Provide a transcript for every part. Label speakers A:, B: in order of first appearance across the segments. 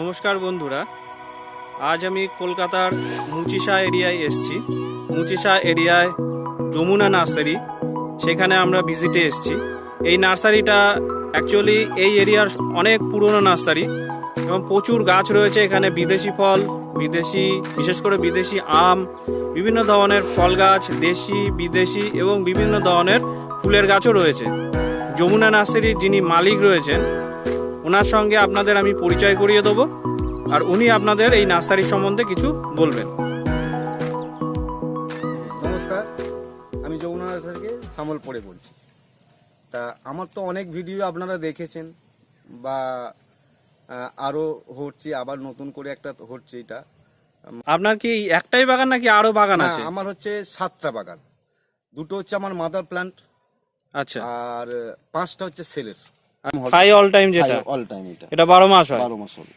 A: নমস্কার বন্ধুরা, আজ আমি কলকাতার মুচিসা এরিয়ায় এসেছি। মুচিসা এরিয়ায় যমুনা নার্সারি, সেখানে আমরা ভিজিটে এসেছি। এই নার্সারিটা অ্যাকচুয়ালি এই এরিয়ার অনেক পুরনো নার্সারি এবং প্রচুর গাছ রয়েছে এখানে, বিদেশি ফল, বিদেশি, বিশেষ করে বিদেশি আম, বিভিন্ন ধরনের ফল গাছ, দেশি, বিদেশি এবং বিভিন্ন ধরনের ফুলের গাছও রয়েছে। যমুনা নার্সারির যিনি মালিক রয়েছেন ওনার সঙ্গে আপনাদের আমি পরিচয় করিয়ে দেবো আর উনি আপনাদের এই নার্সারি সম্বন্ধে কিছু বলবেন।
B: নমস্কার আমি যমুনা থেকে সামল পড়ে বলছি। তা আমার তো অনেক ভিডিও আপনারা দেখেছেন বা আহ, আরও হচ্ছে আবার নতুন করে একটা হচ্ছে এটা।
A: আপনার কি একটাই বাগান নাকি আরও বাগান আছে?
B: আমার হচ্ছে সাতটা বাগান। দুটো হচ্ছে আমার মাদার প্ল্যান্ট
A: আচ্ছা।
B: আর পাঁচটা হচ্ছে সেলের
A: হাই অল টাইম যেটা?
B: অল টাইম এটা।
A: এটা বারো মাস হয়।
B: বারো মাস হবে।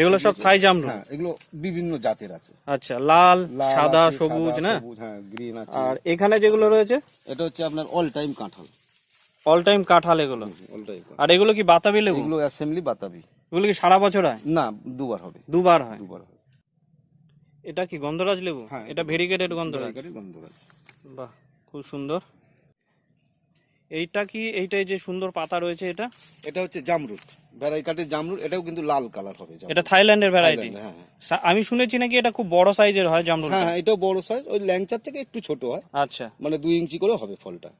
A: এগুলো সব থাই জামরুল?
B: হ্যাঁ এগুলো বিভিন্ন জাতের আছে।
A: আচ্ছা লাল সাদা সবুজ না?
B: হ্যাঁ গ্রিন আছে।
A: আর এখানে যেগুলো রয়েছে?
B: এটা হচ্ছে আপনার অল টাইম কাঁঠাল।
A: অল টাইম কাঁঠাল এগুলো?
B: অল টাইম
A: আর এগুলো কি বাতাবি লেবু?
B: এগুলো অ্যাসেম্বলি বাতাবি।
A: এগুলো কি সারা বছর হয়?
B: না দুবার হবে।
A: দুবার হয়?
B: দুবার হবে।
A: এটা কি গন্ধরাজ লেবু?
B: হ্যাঁ,
A: এটা ভেরিগেটেড গন্ধরাজ?
B: গন্ধরাজ।
A: বাহ খুব সুন্দর। এইটা কি এইটাই যে সুন্দর পাতা রয়েছে এটা?
B: এটা হচ্ছে জামরুট ভ্যারাইকাটের জামরুট এটাও কিন্তু লাল কালার হবে জামরুট।
A: এটা থাইল্যান্ডের ভ্যারাইটি?
B: হ্যাঁ হ্যাঁ।
A: আমি শুনেছি নাকি এটা খুব বড় সাইজের হয় জামরুল
B: হ্যাঁ হ্যাঁ এটাও বড় সাইজ ওই ল্যাংচার থেকে একটু ছোট হয়।
A: আচ্ছা।
B: মানে দুই ইঞ্চি করে হবে ফলটা।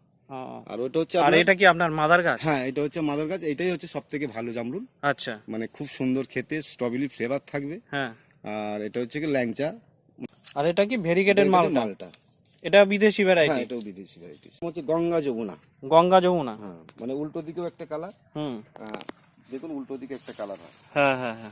B: আর ওটা হচ্ছে
A: আর এটা কি আপনার মাদার গাছ?
B: হ্যাঁ এটা হচ্ছে মাদার গাছ এটাই হচ্ছে সব থেকে ভালো জামরুল
A: আচ্ছা।
B: মানে খুব সুন্দর খেতে স্ট্রবেরি ফ্লেভার থাকবে।
A: হ্যাঁ।
B: আর এটা হচ্ছে কি ল্যাংচা।
A: আর এটা কি ভেরিগেটেড মালটা?
B: মালটা।
A: এটা বিদেশি ভ্যারাইটি
B: এটাও বিদেশি ভ্যারাইটি হচ্ছে গঙ্গা যমুনা।
A: গঙ্গা যমুনা?
B: হ্যাঁ মানে উল্টো দিকেও একটা কালার
A: হুম।
B: দেখুন উল্টো দিকে একটা কালার হয়।
A: হ্যাঁ হ্যাঁ হ্যাঁ।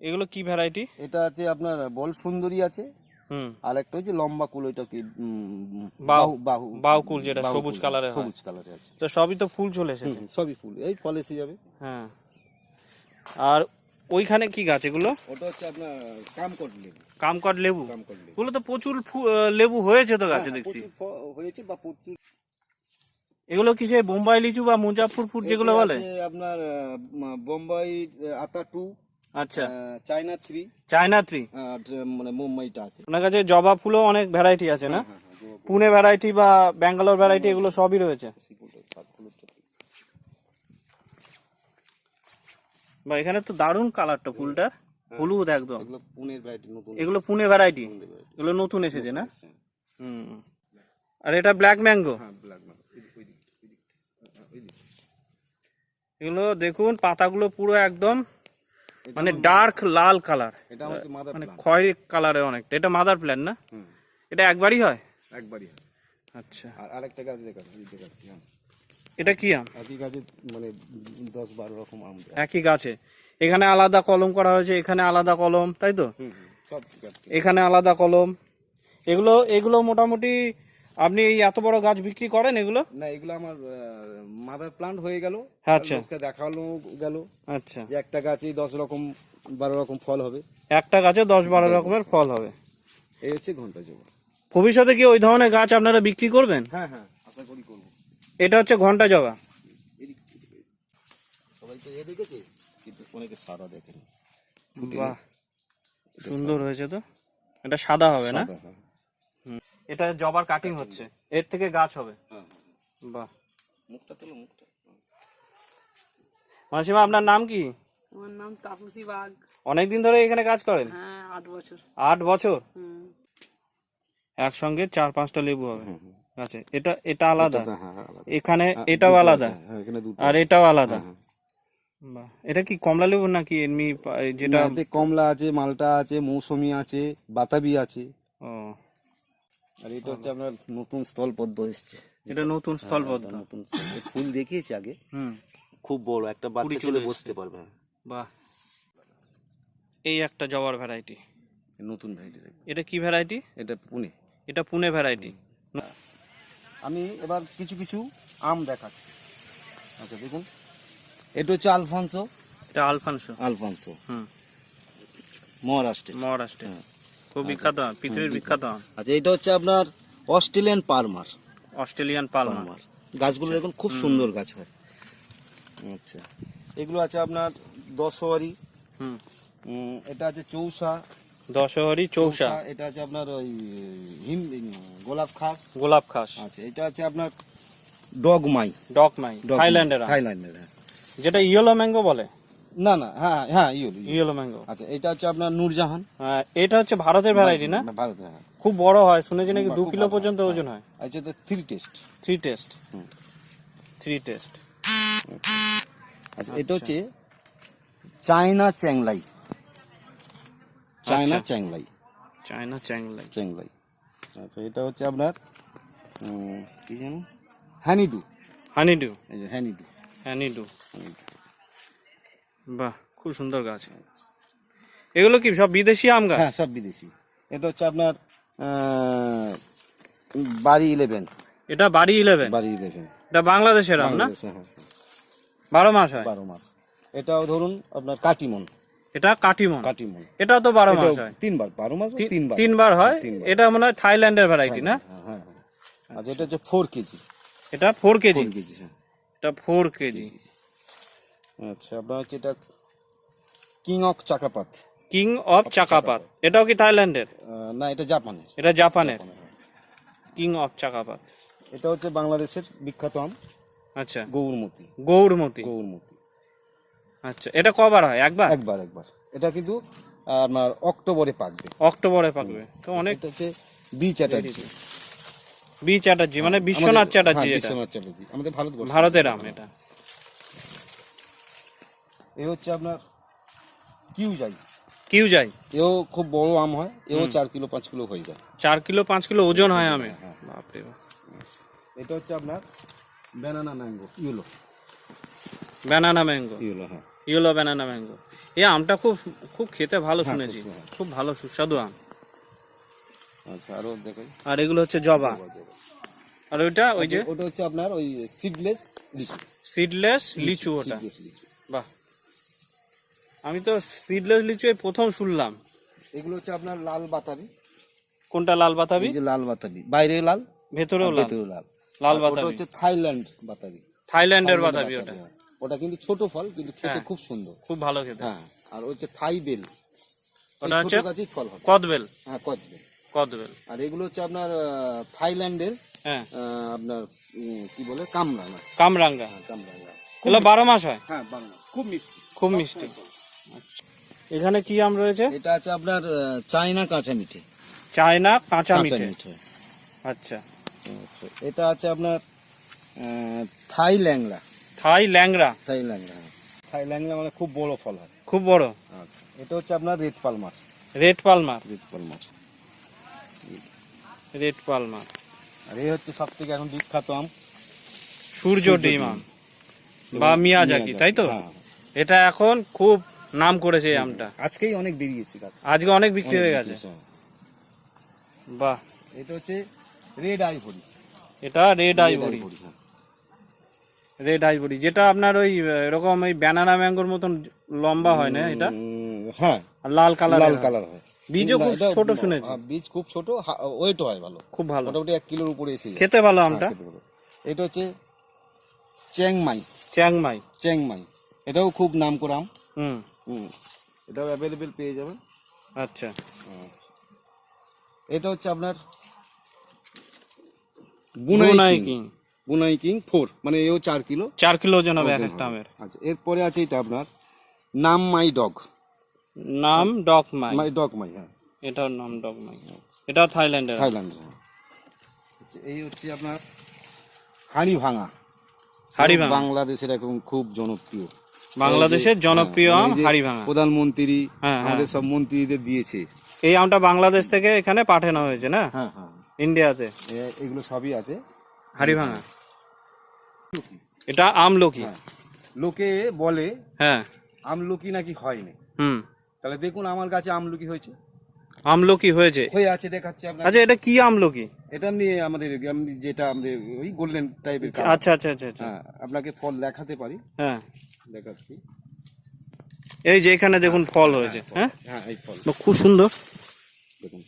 A: এগুলো কি ভ্যারাইটি
B: এটা আছে আপনার বল সুন্দরী আছে।
A: হুম।
B: আর একটা হচ্ছে লম্বা কুল ওইটা কি উম,
A: বাহু-
B: বাহু
A: কুল যেটা সবুজ কালারের হয়।
B: সবুজ কালারে আছে।
A: তো সবই তো ফুল চলে এসেছে।
B: সবই ফুল। এই ফল এসে যাবে।
A: হ্যাঁ। আর ওইখানে কি গাছ এগুলো?
B: ওটা হচ্ছে আপনার কামকট লেবু।
A: কামকট লেবু।
B: কামকট লেবু।
A: এগুলো তো প্রচুর লেবু হয়েছে তো গাছে
B: হ্যাঁ,
A: দেখছি।
B: হয়েছে বা প্রচুর
A: এগুলো কি সে বোম্বাই লিচু বা মুজাফরপুর যেগুলো বলে?
B: আপনার বোম্বাই আতা টু
A: আচ্ছা।
B: চায়না থ্রি
A: চায়না
B: আহ, মানে মুম্বাইটা আছে।
A: আপনার কাছে জবা ফুলও অনেক ভ্যারাইটি আছে না?
B: হ্যাঁ হ্যাঁ
A: পুনে ভ্যারাইটি বা ব্যাঙ্গালোর ভ্যারাইটি এগুলো সবই রয়েছে
B: ফুল, ফুলটা, সাত ফুলেরটা।
A: বা এখানে তো দারুণ কালারটা ফুলটার। হলুদ একদম।
B: এগুলো পুনের ভ্যারাইটি
A: এগুলো পুনে ভ্যারাইটি এগুলো নতুন এসেছে না?
B: হ্যাঁ,
A: হুম। আর এটা ব্ল্যাক ম্যাঙ্গো
B: হ্যাঁ। হ্যাঁ।
A: এগুলো দেখুন পাতাগুলো পুরো একদম মানে ডার্ক লাল কালার
B: এটা
A: মানে খয়েরি কালারের অনেকটা। এটা মাদার প্ল্যান না? এটা একবারই হয়?
B: একবারই হয়।
A: আচ্ছা।
B: আর আরেকটা গাছ দেখাচ্ছি দেখাচ্ছি হ্যাঁ।
A: এটা কি আম?
B: একই গাছে মানে দশ বারো রকম আম
A: একই গাছে। এখানে আলাদা কলম করা হয়েছে এখানে আলাদা কলম তাই তো?
B: গাছ।
A: এখানে আলাদা কলম। এগুলো এগুলো মোটামুটি আপনি এই এত বড় গাছ বিক্রি করেন এগুলো?
B: না এগুলো আমার মাদার প্লান্ট হয়ে গেল।
A: আচ্ছা।
B: দেখাল গেল।
A: আচ্ছা।
B: যে একটা গাছেই দশ রকম বারো রকম ফল হবে।
A: একটা গাছে দশ বারো রকমের ফল হবে।
B: এই হচ্ছে ঘণ্টা জবা
A: ভবিষ্যতে কি ওই ধরনের গাছ আপনারা বিক্রি করবেন?
B: হ্যাঁ হ্যাঁ আশা করি করব।
A: এটা হচ্ছে ঘণ্টা জবা।
B: এদিক থেকে, এদিক। সবাই তো এ দেখেছে কিন্তু অনেকে সাদা দেখেনি।
A: বাহ সুন্দর হয়েছে তো। এটা সাদা হবে না?
B: হ্যাঁ।
A: এটা জবার কাটিং হচ্ছে। এর থেকে গাছ হবে।
B: হ্যাঁ।
A: বাহ।
B: মুখটা তোলো মুখটা।
A: মাসিমা আপনার নাম কি?
C: আমার নাম তাপসী বাগ।
A: অনেকদিন ধরে এখানে কাজ করেন?
C: হ্যাঁ আট বছর।
A: আট বছর? একসঙ্গে চার পাঁচটা লেবু হবে। আচ্ছা এটা এটা আলাদা।
B: হ্যাঁ হ্যাঁ আলাদা।
A: এখানে এটাও আলাদা।
B: হ্যাঁ এখানে দুটো
A: আর এটাও আলাদা।
B: হ্যাঁ।
A: এটা কি কমলা লেবু নাকি এমনি যেটা
B: কমলা আছে মালটা আছে মৌসুমি আছে বাতাবি আছে।
A: ও।
B: আর এটা হচ্ছে আপনার নতুন স্থলপদ্ম এসছে।
A: এটা নতুন স্থলবদ্ধ
B: নতুন ফুল দেখিয়েছি আগে।
A: হুম।
B: খুব বড় একটা বাচ্চা
A: চলে
B: বসতে পারবে হ্যাঁ।
A: বাহ। এই একটা জবার ভ্যারাইটি
B: নতুন ভ্যারাইটি
A: এটা কি ভ্যারাইটি
B: এটা পুনে।
A: এটা পুনে ভ্যারাইটি
B: আমি এবার কিছু কিছু আম দেখাচ্ছি। আচ্ছা দেখুন। এটা হচ্ছে আলফানসো।
A: এটা আলফানসো।
B: আলফানসো।
A: হুম।
B: মহারাষ্ট্রে।
A: মহারাষ্ট্রে। খুব বিখ্যাত পৃথিবীর বিখ্যাত আম।
B: আচ্ছা এটা হচ্ছে আপনার Australian palmer
A: Australian palmer
B: palmer গাছগুলো দেখুন খুব সুন্দর গাছ হয়। আচ্ছা। এগুলো আছে আপনার দশওয়ারি।
A: হুম।
B: এটা আছে চৌসা।
A: দশহরি চৌসা।
B: এটা আছে আপনার ওই হিম গোলাপ খাস।
A: গোলাপ খাস।
B: আচ্ছা এটা আছে আপনার ডগমাই
A: ডকমাই থাইল্যান্ডের।
B: থাইল্যান্ডের হ্যাঁ।
A: যেটা ইয়েলো ম্যাঙ্গো বলে?
B: না না হ্যাঁ হ্যাঁ ইউল
A: ইয়েলো। ম্যাঙ্গো।
B: আচ্ছা এটা হচ্ছে আপনার নূরজাহান।
A: এটা হচ্ছে ভারতের ভ্যারাইটি না?
B: ভারতে হ্যাঁ।
A: খুব বড় হয় শুনেছি নাকি দু কিলো পর্যন্ত ওজন হয়।
B: আচ্ছা তো থ্রি টেস্ট
A: থ্রি টেস্ট
B: হুম।
A: থ্রি টেস্ট
B: আচ্ছা এটা হচ্ছে চায়না চ্যাংলাই। চায়না
A: আচ্ছা।
B: চ্যাংলাই।
A: চায়না চ্যাংলাই।
B: চ্যাংলাই। আচ্ছা এটা হচ্ছে আপনার কি জানো হ্যানিডু
A: হানিডু।
B: এই যে হ্যানিডু
A: হ্যানিডু বাহ খুব সুন্দর গাছ। এগুলো কি সব বিদেশি আম গাছ?
B: হ্যাঁ সব বিদেশি। এটা হচ্ছে আপনার বাড়ি ইলেভেন।
A: এটা বাড়ি ইলেভেন?
B: বাড়ি ইলেভেন।
A: এটা বাংলাদেশের আম না?
B: হ্যাঁ।
A: বারো মাস হয়।
B: বারো মাস। এটাও ধরুন আপনার কাটিমন।
A: এটা কাটিমন।
B: কাটিমন।
A: এটাও তো বারো মাস হয়।
B: তিনবার বারো মাস তিনবার?
A: তিনবার হয়। এটা মনে হয় থাইল্যান্ডের ভ্যারাইটি না?
B: হ্যাঁ হ্যাঁ হ্যাঁ। আচ্ছা এটা হচ্ছে ফোর কেজি
A: এটা ফোর কেজি
B: কেজি
A: এটা ফোর কেজি
B: আচ্ছা আপনার হচ্ছে এটা কিং অফ চাকাপাত।
A: কিং অফ চাকাপাত। এটাও কি থাইল্যান্ডের?
B: না এটা জাপানের।
A: এটা জাপানের। কিং অফ চাকাপাত।
B: এটা হচ্ছে বাংলাদেশের বিখ্যাত আম।
A: আচ্ছা।
B: গৌরমতি।
A: গৌরমতি।
B: গৌরমতি।
A: আচ্ছা এটা কবার হয়? একবার?
B: একবার একবার। এটা কিন্তু আপনার অক্টোবরে পাকবে।
A: অক্টোবরে পাকবে। তো অনেক
B: হচ্ছে বি চ্যাটার্জি।
A: বি চ্যাটার্জি মানে বিশ্বনাথ চ্যাটার্জি
B: হ্যাঁ, বিশ্বনাথ চ্যাটার্জি। আমাদের ভারতবর্ষ।
A: ভারতের আম এটা।
B: এ হচ্ছে আপনার কিউজাই।
A: কিউ যাই
B: এও খুব বড় আম হয়। এও চার কিলো পাঁচ কিলো হয়ে যায়।
A: চার কিলো পাঁচ কিলো ওজন হয় আমে। বাপরে বাপ।
B: এটা হচ্ছে আপনার banana mango yellow.
A: Banana mango
B: yellow হ্যাঁ।
A: ইয়েলো ব্যানানা ম্যাঙ্গো এই আমটা খুব খুব খেতে ভালো
B: হ্যাঁ,
A: শুনেছি।
B: খুব ভালো।
A: সুস্বাদু আম।
B: আচ্ছা
A: আরও এগুলো হচ্ছে জবা। আর ওইটা ওই যে
B: ওটা হচ্ছে আপনার ওই সিডলেস লিচু।
A: সিডলেস লিচু ওটা। বাহ। আমি তো সিডলেস লিচু এই প্রথম শুনলাম।
B: এগুলো হচ্ছে আপনার লাল বাতাবি।
A: কোনটা লাল বাতাবি?
B: এই যে লাল বাতাবি। বাইরে লাল
A: ভেতরেও লাল।
B: ভেতরেও লাল।
A: লাল
B: আর ওটা
A: বাতাবি।
B: হচ্ছে থাইল্যান্ড বাতাবি।
A: থাইল্যান্ডের বাতাবি ওটা।
B: ওটা কিন্তু ছোট ফল কিন্তু খেতে
A: হ্যাঁ।
B: খুব সুন্দর।
A: খুব ভালো খেতে।
B: হ্যাঁ আর ওই হচ্ছে থাই বেল
A: ওটা হচ্ছে
B: গাছেই ফল হবে।
A: কদবেল
B: হ্যাঁ কচবে
A: কদবেল
B: আর এগুলো হচ্ছে আপনার থাইল্যান্ডের
A: হ্যাঁ।
B: আহ, আপনার কি বলে কামরাঙা।
A: কামরাঙ্গা
B: হ্যাঁ কামরাঙা।
A: এগুলো বারো মাস হয়?
B: হ্যাঁ বাংলা খুব মিষ্টি।
A: খুব মিষ্টি। আচ্ছা। এখানে কি আম রয়েছে?
B: এটা আছে আপনার চায়না কাঁচা মিঠে।
A: চায়না কাঁচা
B: কাঁচা
A: মিঠে। আচ্ছা।
B: আচ্ছা এটা আছে আপনার আহ, থাই ল্যাংড়া।
A: থাই ল্যাংরা
B: থাই ল্যাংড়া। থাই ল্যাংড়া মানে খুব বড় ফল হয়।
A: খুব বড়।
B: আচ্ছা। এটা হচ্ছে আপনার red palmer.
A: Red palmer.
B: Red palmer.
A: Red palmer.
B: আর এই হচ্ছে সব থেকে এখন বিখ্যাত আম।
A: সূর্য ডিম আম। বা মিয়াজাকি তাই তো?
B: হ্যাঁ।
A: এটা এখন খুব নাম করেছে এই আমটা।
B: আজকেই অনেক বেরিয়েছে গাছ।
A: আজকে অনেক বিক্রি হয়ে গেছে। বাহ।
B: এটা হচ্ছে রেড আইভরি।
A: এটা রেড আইভরি
B: হ্যাঁ।
A: রেড আইভরি যেটা আপনার ওই এরকম ওই ব্যানানা ম্যাঙ্গোর মতন লম্বা হয় না এটা?
B: হ্যাঁ।
A: আর লাল কালার
B: লাল কালার হয়।
A: বীজও খুব ছোট শুনেছি।
B: হ্যাঁ, বীজ খুব ছোট ওয়েট হয় ভালো।
A: খুব ভালো।
B: মোটামুটি এক কিলোর উপরে এসে
A: খেতে ভালো
B: হ্যাঁ,
A: আমটা।
B: এটা হচ্ছে চ্যাংমাই
A: চ্যাংমাই
B: চ্যাংমাই এটাও খুব নাম করা আম
A: হুম।
B: হুম। এটাও অ্যাভেলেবেল পেয়ে যাবেন।
A: আচ্ছা।
B: এটা হচ্ছে আপনার
A: Brunei king.
B: Brunei king four মানে এও চার কিলো।
A: চার কিলো ওজন হবে এক একটা আমের।
B: আচ্ছা এরপরে আছে এটা আপনার নাম মাই ডগ।
A: নাম ডকমাই
B: মাই। মাই ডগ মাই হ্যাঁ।
A: এটার নাম ডকমাই এটাও থাইল্যান্ডের।
B: থাইল্যান্ড হ্যাঁ। আচ্ছা, এই হচ্ছে আপনার হাড়ি ভাঙা
A: হাড়ি ভাঙা
B: বাংলাদেশের এখন খুব জনপ্রিয়।
A: বাংলাদেশের জনপ্রিয়
B: হ্যাঁ,
A: আম হাড়ি ভাঙা
B: প্রধানমন্ত্রী
A: হ্যাঁ,
B: আমাদের সব মন্ত্রীদের দিয়েছে।
A: এই আমটা বাংলাদেশ থেকে এখানে পাঠানো হয়েছে না?
B: হ্যাঁ হ্যাঁ।
A: ইন্ডিয়াতে।
B: এগুলো সবই আছে।
A: হাড়ি ভাঙা এটা আমলকি
B: হ্যাঁ। লোকে বলে
A: হ্যাঁ।
B: আমলকি নাকি হয়নি।
A: হুম।
B: তাহলে দেখুন আমার কাছে আমলকি হয়েছে।
A: আমলকি হয়েছে।
B: হয়ে আছে দেখাচ্ছি আপনার
A: আচ্ছা এটা কি আমলকি
B: এটা এমনি আমাদের এমনি যেটা আমাদের ওই গোল্ডেন টাইপের
A: আচ্ছা আচ্ছা আচ্ছা আচ্ছা।
B: হ্যাঁ আপনাকে ফল দেখাতে পারি।
A: হ্যাঁ।
B: দেখাচ্ছি।
A: এই যে এখানে দেখুন ফল হয়েছে হ্যাঁ?
B: হ্যাঁ এই ফল।
A: খুব সুন্দর।
B: দেখুন।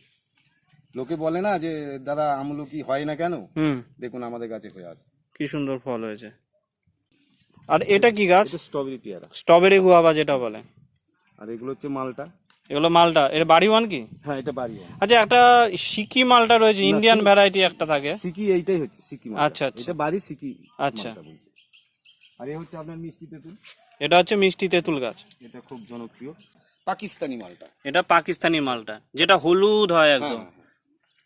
B: লোকে বলে না যে দাদা আমলকি হয় না কেন?
A: হুম।
B: দেখুন আমাদের কাছে হয়ে আছে।
A: কি সুন্দর ফল হয়েছে। আর এটা কি গাছ?
B: এটা স্ট্রবেরি পেয়ারা।
A: স্ট্রবেরি গুয়াবা যেটা বলে।
B: আর এগুলো হচ্ছে মালটা।
A: এগুলো মালটা। এর বাড়ি ওয়ান কি?
B: হ্যাঁ এটা বাড়ি
A: আচ্ছা একটা সিকি মালটা রয়েছে ইন্ডিয়ান ভ্যারাইটি একটা থাকে।
B: সিকি এইটাই হচ্ছে সিকি মালটা।
A: আচ্ছা, আচ্ছা।
B: এটা বাড়ি সিকি
A: আচ্ছা।
B: আর এই হচ্ছে আপনার মিষ্টি তেঁতুল।
A: এটা হচ্ছে মিষ্টি তেঁতুল গাছ।
B: এটা খুব জনপ্রিয়। পাকিস্তানি মালটা।
A: এটা পাকিস্তানি মালটা যেটা হলুদ হয় একদম।
B: হ্যাঁ, হ্যাঁ।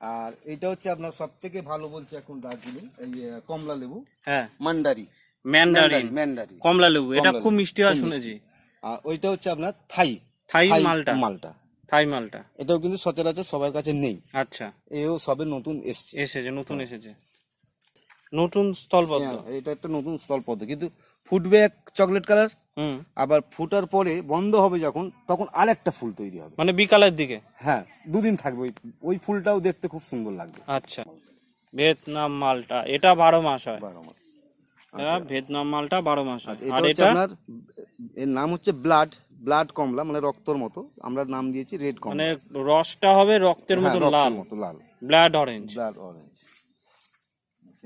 B: আর এটা হচ্ছে আপনার সব থেকে ভালো বলছে এখন দার্জিলিং এই কমলা লেবু।
A: হ্যাঁ।
B: মান্ডারি।
A: ম্যান্ডারিন।
B: ম্যান্ডারি।
A: কমলা লেবু। এটা খুব মিষ্টি হয় শুনেছি।
B: আর ওইটা হচ্ছে আপনার থাই।
A: থাই মালটা।
B: মালটা।
A: থাই মালটা।
B: এটাও কিন্তু সচরাচর সবার কাছে নেই।
A: আচ্ছা।
B: এও সবে নতুন এসছে।
A: এসেছে নতুন এসেছে। নতুন স্থলপদ্ম।
B: হ্যাঁ, এটা একটা নতুন স্থল পদ্ম কিন্তু ফুটবে এক চকলেট কালার? আবার ফুটার পরে বন্ধ হবে যখন তখন আর একটা ফুল তৈরি হবে।
A: মানে বিকালের দিকে?
B: হ্যাঁ দুদিন থাকবে ওই ওই ফুলটাও দেখতে খুব সুন্দর লাগবে।
A: আচ্ছা। ভিয়েতনাম মালটা এটা বারো মাস হয়।
B: বারো মাস।
A: এটা ভিয়েতনাম মালটা বারো মাস হয়। আর এটা?
B: আপনার এর নাম হচ্ছে ব্লাড ব্লাড কমলা মানে রক্তর মতো। আমরা নাম দিয়েছি রেড কমলা।
A: মানে রসটা হবে রক্তের
B: হ্যাঁ,
A: মতো লাল।
B: মতো লাল।
A: Blood orange.
B: Blood orange.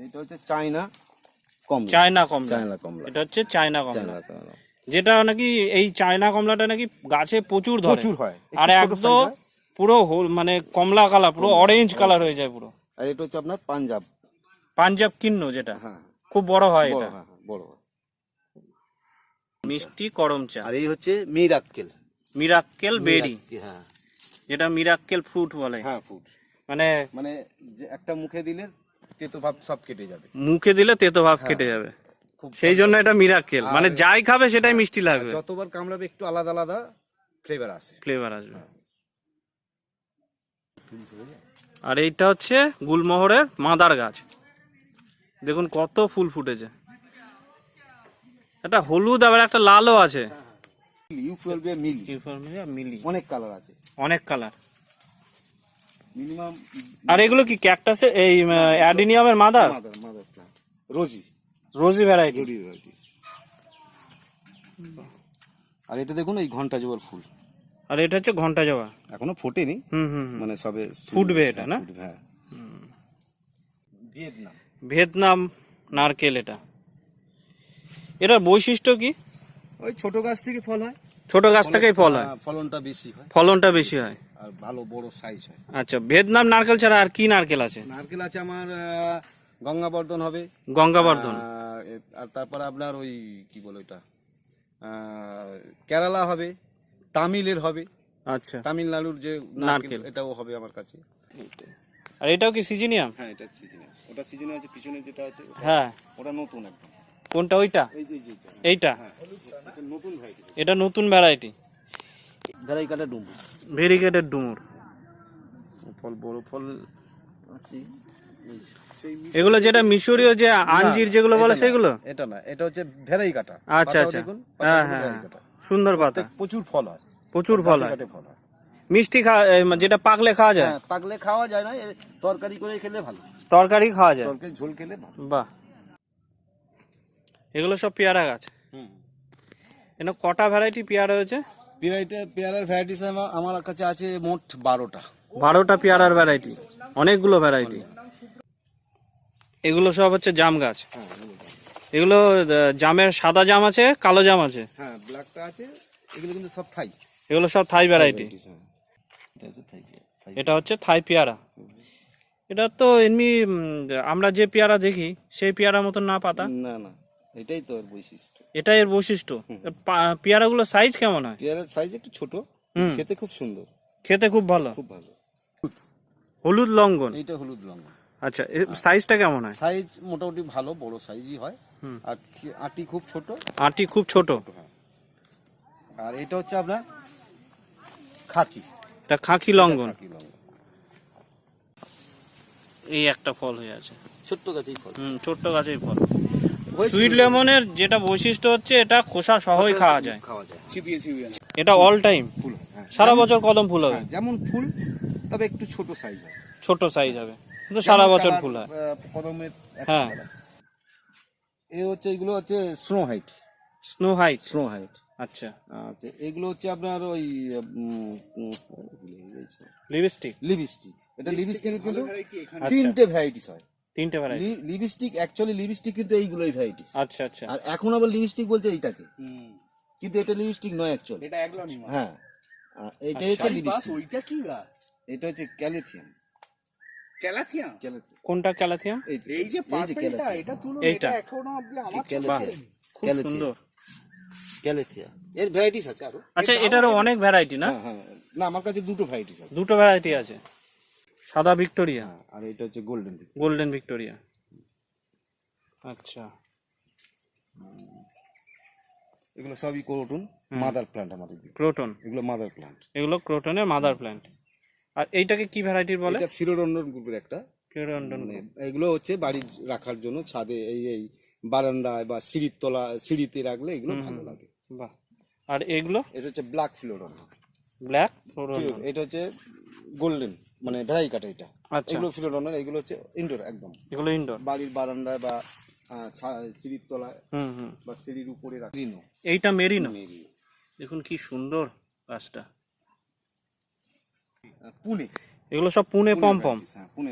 B: এটা হচ্ছে চায়না কমলা।
A: চায়না কমলা।
B: চায়না কমলা।
A: এটা হচ্ছে চায়না কমলা। যেটা নাকি এই চায়না কমলাটা নাকি গাছে প্রচুর ধরে।
B: প্রচুর হয়।
A: আর একদম পুরো হোল মানে কমলা কালার পুরো অরেঞ্জ কালার হয়ে যায় পুরো।
B: আর এটা হচ্ছে আপনার পাঞ্জাব।
A: পাঞ্জাব কিন্ন যেটা।
B: হ্যাঁ।
A: খুব বড় হয় এটা।
B: হ্যাঁ হ্যাঁ, বড়
A: মিষ্টি করম চা।
B: আর এই হচ্ছে মিরাক্কেল।
A: মিরাক্কেল বেরি।
B: হ্যাঁ।
A: যেটা মিরাক্কেল ফ্রুট বলে।
B: হ্যাঁ ফ্রুট।
A: মানে
B: মানে একটা মুখে দিলে তেতো ভাব সব কেটে যাবে।
A: মুখে দিলে তেতো ভাব কেটে যাবে।
B: খুব
A: সেই জন্য এটা মিরাক্কেল মানে যাই খাবে সেটাই মিষ্টি লাগবে।
B: যতবার কামড়াবে একটু আলাদা আলাদা ফ্লেভার আসে।
A: ফ্লেভার আসবে। আর এইটা হচ্ছে গুলমোহরের মাদার গাছ। দেখুন কত ফুল ফুটেছে। একটা হলুদ আবার একটা লালও আছে।
B: ইউফোরবিয়া মিলি
A: মিলি
B: অনেক কালার আছে।
A: অনেক কালার
B: মিনিমাম
A: আর এগুলো কি ক্যাকটাসের এই অ্যাডিনিয়ামের mother?
B: Mother mother plant rosy.
A: Rosy variety
B: rosy varieties আর এটা দেখুন এই ঘণ্টা জবার ফুল।
A: আর এটা হচ্ছে ঘণ্টা জবা।
B: এখনও ফোটেনি।
A: হুম হুম।
B: মানে সবে
A: ফুটবে এটা, না?
B: হ্যাঁ। ভিয়েতনাম।
A: ভিয়েতনাম নারকেল এটা। এটার বৈশিষ্ট্য কি?
B: ওই ছোট গাছ থেকে ফল হয়।
A: ছোট গাছ থেকেই ফল হয়।
B: হ্যাঁ, ফলনটা বেশি হয়।
A: ফলনটা বেশি হয়।
B: আর ভালো বড় সাইজ হয়।
A: আচ্ছা ভিয়েতনাম নারকেল ছাড়া আর কি নারকেল আছে?
B: নারকেল আছে আমার গঙ্গাবর্ধন হবে।
A: গঙ্গাবর্ধন।
B: আর তারপরে আপনার ওই কি বলে ওইটা? কেরালা হবে তামিলের হবে।
A: আচ্ছা।
B: তামিলনাড়ুর যে
A: নারকেল।
B: এটাও হবে আমার কাছে।
A: আর এটাও কি সিজিনিয়াম?
B: হ্যাঁ এটা সিজনে ওটা সিজনে আছে পিছনে যেটা আছে
A: হ্যাঁ।
B: ওটা নতুন একদম।
A: কোনটা ওইটা?
B: এই যে যেটা
A: এইটা।
B: এটা নতুন ভ্যারাইটি
A: এটা নতুন ভ্যারাইটি
B: ভ্যারাইকাটা ডুম্বু
A: ভেরিগেটেড ডুমুর।
B: ফল বড় ফল আছে।
A: এগুলো যেটা মিশরীয় যে আঞ্জির যেগুলো বলে সেগুলো
B: এটা না এটা হচ্ছে ভেরাই
A: কাটা।
B: আচ্ছা
A: আচ্ছা।
B: দেখুন
A: হ্যাঁ হ্যাঁ সুন্দর পাতা।
B: প্রচুর ফল হয়।
A: প্রচুর ফল হয়।
B: হয়।
A: মিষ্টি খাওয়া যেটা পাকলে খাওয়া যায়?
B: হ্যাঁ পাকলে খাওয়া যায় না তরকারি করে খেলে ভালো।
A: তরকারি খাওয়া যায়?
B: তরকারি ঝোল খেলে ভালো।
A: বাহ। এগুলো সব পেয়ারা গাছ?
B: হুম।
A: এখানে কটা ভ্যারাইটি পেয়ারা রয়েছে
B: পেয়ারাইটা পেয়ারার ভ্যারাইটিস আমার কাছে আছে মোট বারোটা।
A: বারোটা পেয়ারার ভ্যারাইটি অনেকগুলো ভ্যারাইটি এগুলো সব হচ্ছে জাম গাছ। এগুলো জামের সাদা জাম আছে কালো জাম আছে।
B: হ্যাঁ ব্ল্যাকটা আছে এগুলো কিন্তু সব থাই।
A: এগুলো সব থাই ভ্যারাইটি
B: হ্যাঁ। এটা হচ্ছে থাই
A: পেয়ারা। এটা তো এমনি আমরা যে পেয়ারা দেখি সেই পেয়ারা মতন না পাতা।
B: না না এটাই তো এর বৈশিষ্ট্য।
A: এটা এর বৈশিষ্ট্য। পা- পেয়ারাগুলোর সাইজ কেমন হয়?
B: পেয়ারার সাইজ একটু ছোট। খেতে খুব সুন্দর।
A: খেতে খুব ভালো।
B: খুব ভালো।
A: হলুদ লঙ্ঘন।
B: এটা হলুদ লঙ্কা
A: আচ্ছা এর সাইজটা কেমন হয়?
B: সাইজ মোটামুটি ভালো বড় সাইজই হয়। আর আটি খুব ছোট।
A: আটি খুব ছোট?
B: হ্যাঁ। আর এটা হচ্ছে আপনার খাকি।
A: এটা খাঁকি লঙ্ঘন এই একটা ফল হয়ে আছে।
B: ছোট্ট গাছেই ফল।
A: হুম ছোট্ট গাছের ফল। সুইট লেমনের যেটা বৈশিষ্ট্য হচ্ছে এটা খোসা সহই খাওয়া যায়।
B: খাওয়া যায়। চিপিয়ে চিপিয়ে
A: এটা অল টাইম
B: ফুল হ্যাঁ।
A: সারা বছর কদম ফুল হবে।
B: হ্যাঁ, যেমন ফুল তবে একটু ছোট সাইজ হয়
A: ছোট সাইজ হবে। কিন্তু সারা বছর ফুল হয়। হ্যাঁ।
B: এ হচ্ছে এগুলো হচ্ছে snow white
A: snow white
B: snow white
A: আচ্ছা।
B: আচ্ছা এগুলো হচ্ছে আপনার ওই
A: লিপস্টিক
B: লিপস্টিক এটা লিপস্টিকের কিন্তু
A: আচ্ছা।
B: তিনটে ভ্যারাইটিস হয়।
A: তিনটে ভ্যারাইটি
B: লিপস্টিক অ্যাকচুয়ালি লিপস্টিক কিন্তু এইগুলোই ভ্যারাইটিস
A: আচ্ছা আচ্ছা।
B: আর এখন আবার লিপস্টিক বলছে এইটাকে। কিন্তু এটা লিপস্টিক নয় অ্যাকচুয়ালি
D: এটা
B: হ্যাঁ। এইটা
A: আচ্ছা।
B: হচ্ছে লিপস্টিক
D: ওইটা কি গাছ?
B: এটা হচ্ছে ক্যালিথিয়াম।
D: ক্যালাথিয়া?
A: কোনটা ক্যালাথিয়াম
B: এই
D: এই যে পার্পলটা এটা তুলুন
A: এইটা।
D: এটা এখনও অবধি আমার
A: বাহ খুব সুন্দর।
B: ক্যালিথিয়া। এর ভ্যারাইটিস আছে আরও।
A: আচ্ছা এটারও অনেক ভ্যারাইটি না?
B: হ্যাঁ হ্যাঁ। না আমার কাছে দুটো ভ্যারাইটিস আছে।
A: দুটো ভ্যারাইটি আছে। সাদা ভিক্টোরিয়া।
B: আর এটা হচ্ছে গোল্ডেন
A: গোল্ডেন ভিক্টোরিয়া আচ্ছা।
B: এগুলো সবই কোরটুন মাদার প্ল্যান্ট আমাদের
A: ক্রোটন
B: এগুলো মাদার প্ল্যান্ট
A: এগুলো ক্রোটনের মাদার প্ল্যান্ট আর এইটাকে কি ভ্যারাইটির বলে?
B: এটা ফিরোডন্ডন গ্রুপের একটা।
A: ফিলোডেন্ডন
B: মানে এগুলো হচ্ছে বাড়ি রাখার জন্য ছাদে এই এই বারান্দায় বা সিঁড়ির তলা সিঁড়িতে রাখলে এগুলো ভালো লাগে।
A: বাহ। আর এগুলো?
B: এটা হচ্ছে ব্ল্যাক ফিলোডন্ডন
A: ব্ল্যাক ফ্লোরোডন
B: এটা হচ্ছে গোল্ডেন মানে ভ্যারাই কাটা এটা।
A: আচ্ছা।
B: এগুলো ফিলোডন্ডন এগুলো হচ্ছে ইনডোর একদম।
A: এগুলো ইনডোর
B: বাড়ির বারান্দায় বা সিঁড়ির তলায়
A: হুম হুম।
B: বা সিঁড়ির উপরে রাখি
A: এইটা মেরিনো। দেখুন কি সুন্দর গাছটা।
B: পুনে।
A: এগুলো সব পুনে পমপম।
B: হ্যাঁ পুনে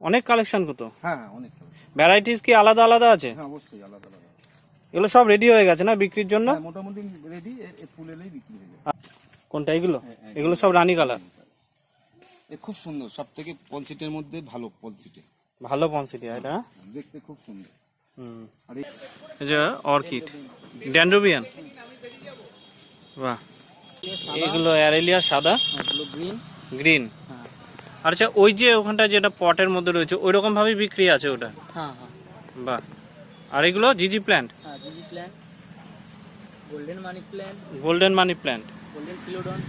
A: অনেক কালেকশন কত
B: হ্যাঁ হ্যাঁ অনেক
A: ভ্যারাইটিস কি আলাদা আলাদা আছে?
B: হ্যাঁ অবশ্যই আলাদা আলাদা
A: এগুলো সব রেডি হয়ে গেছে না বিক্রির জন্য?
B: হ্যাঁ মোটামুটি রেডি ফুল এলেই বিক্রি হয়ে যাবে।
A: কোনটা এগুলো? এগুলো সব রানী কালার
B: খুব সুন্দর সব থেকে পলসিটের মধ্যে ভালো পলসিটে
A: ভালো পনসিটি এটা? হ্যাঁ?
B: দেখতে খুব সুন্দর।
A: হুম।
B: এই
A: এই যে অর্কিড ড্যান্ড্রোবিয়ান। বাহ। এগুলো অ্যারেলিয়া সাদা।
C: Green
A: green. আচ্ছা ওই যে ওখানটা যেটা পটের মধ্যে রয়েছে ওই রকম ভাবে বিক্রি আছে ওটা?
C: হ্যাঁ হ্যাঁ।
A: বাহ। আর এগুলো? জিজি প্ল্যান্ট?
C: হ্যাঁ জিজি plant golden money plant
A: golden money plant.
C: Golden philodendron.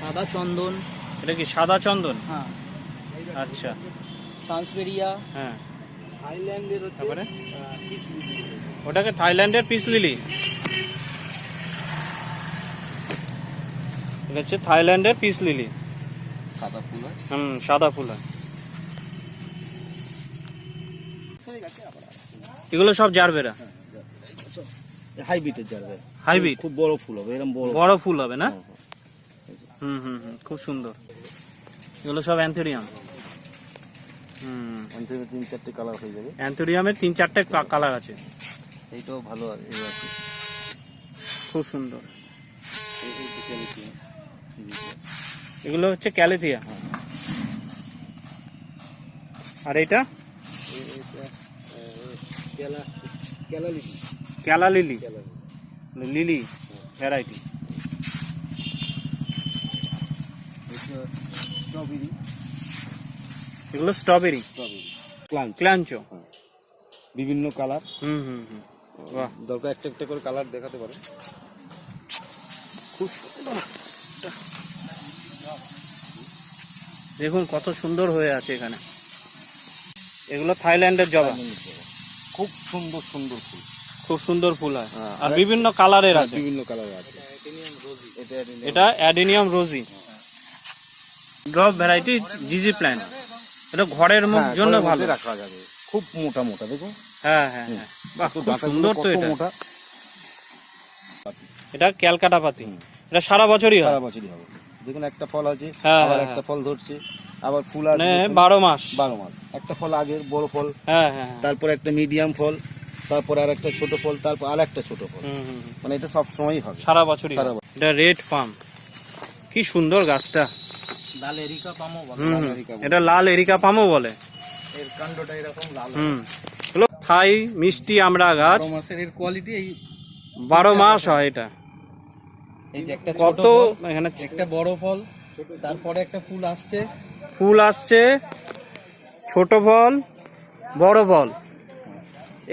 C: সাদা চন্দন।
A: এটা কি সাদা চন্দন?
C: হ্যাঁ।
A: আচ্ছা।
C: সানসবেরিয়া।
A: হ্যাঁ।
B: থাইল্যান্ডের
A: তারপরে?
B: আহ, পিস লিলি।
A: ওটাকে থাইল্যান্ডের পিস লিলি? এটা হচ্ছে থাইল্যান্ডের পিস লিলি।
B: সাদা ফুল হয়?
A: হুম সাদা ফুল হয়। এগুলো সব জারবেরা?
B: হাইব্রিডের যাবে
A: হাইব্রিড?
B: খুব বড় ফুল হবে এরকম বড়।
A: বড় ফুল হবে না? হুম হুম হুম খুব সুন্দর। এগুলো সব অ্যান্থোরিয়াম। হুম।
B: অন্তত তিন চারটে কালার হয়ে যাবে।
A: অ্যান্থোরিয়ামের তিন চারটে কালার আছে।
B: এইটাও ভালো আছে
A: খুব সুন্দর
B: এই- এই যে quality।
A: এগুলো হচ্ছে ক্যালেথিয়া। আর এটা ক্যালা লিলি লিলি ভ্যারাইটি। এগুলো স্ট্রবেরি। ক্লাঞ্চো।
B: বিভিন্ন কালার।
A: হুম হুম হুম। বাহ।
B: দরকার একটা একটা করে কালার দেখাতে পারে
A: খুব দেখুন কত সুন্দর হয়ে আছে এখানে। এগুলো থাইল্যান্ডের জবা।
B: খুব সুন্দর সুন্দর ফুল।
A: খুব সুন্দর ফুল হয়।
B: হ্যাঁ,
A: আর বিভিন্ন কালারের আছে।
B: বিভিন্ন কালার আছে। এটা
A: এটা অ্যাডেনিয়াম রোজি। ড্রপ ভ্যারাইটি জিজি প্ল্যান্ট। এটা ঘরের মুখ
B: হ্যাঁ,
A: জন্য ভালো।
B: রাখা যাবে। খুব মোটা মোটা দেখো
A: হ্যাঁ হ্যাঁ হ্যাঁ। বাহ খুব সুন্দর তো এটা।
B: মোটা।
A: এটা ক্যালকাটা পাতি। এটা সারা বছরই হয়।
B: সারা বছরই হবে। দেখুন একটা ফল আছে
A: হ্যাঁ,
B: আবার
A: হ্যাঁ,
B: একটা ফল ধরছে আবার ফুল আছে
A: মানে বারো মাস।
B: বারো মাস। একটা ফল আগের বড় ফল।
A: হ্যাঁ হ্যাঁ হ্যাঁ।
B: তারপর একটা মিডিয়াম ফল তারপর আর একটা ছোট ফল তারপর আর একটা ছোট ফল। মানে এটা সব সময়ই হবে।
A: সারা বছরই
B: সারা বছর।
A: এটা রেড পাম কি সুন্দর গাছটা।
C: লাল এরিকা পামও বলে।
A: এটা লাল এরিকা পামও বলে।
C: এর কাণ্ডটা এরকম লাল
A: হুম। থাই মিষ্টি আমরা গাছ।
C: বারো মাসের এর কোয়ালিটি এই
A: বারো মাস হয় এটা।
C: এই যে একটা
A: কত এখানে
C: একটা বড় ফল তারপরে একটা ফুল আসছে।
A: ফুল আসছে ছোট ফল বড় ফল।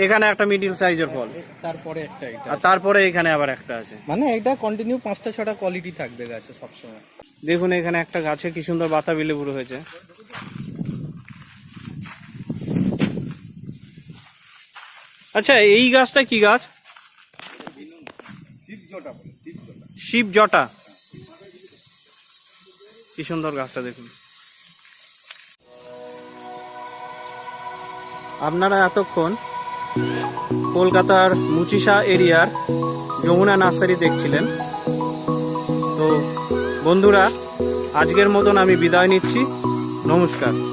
A: এখানে একটা মিডিল সাইজের ফল।
C: তারপরে একটা এটা
A: আর তারপরে এখানে আবার একটা আছে।
C: মানে এটা কন্টিনিউ পাঁচটা ছটা কোয়ালিটি থাকবে গাছে সবসময়।
A: দেখুন এখানে একটা গাছে কি সুন্দর বাতাবি লেবু হয়েছে আচ্ছা এই গাছটা কি গাছ? শিব জটা। কি সুন্দর গাছটা দেখুন। আপনারা এতক্ষণ কলকাতার মুচিসা এরিয়ার যমুনা নার্সারি দেখছিলেন। তো বন্ধুরা, আজকের মতন আমি বিদায় নিচ্ছি। নমস্কার।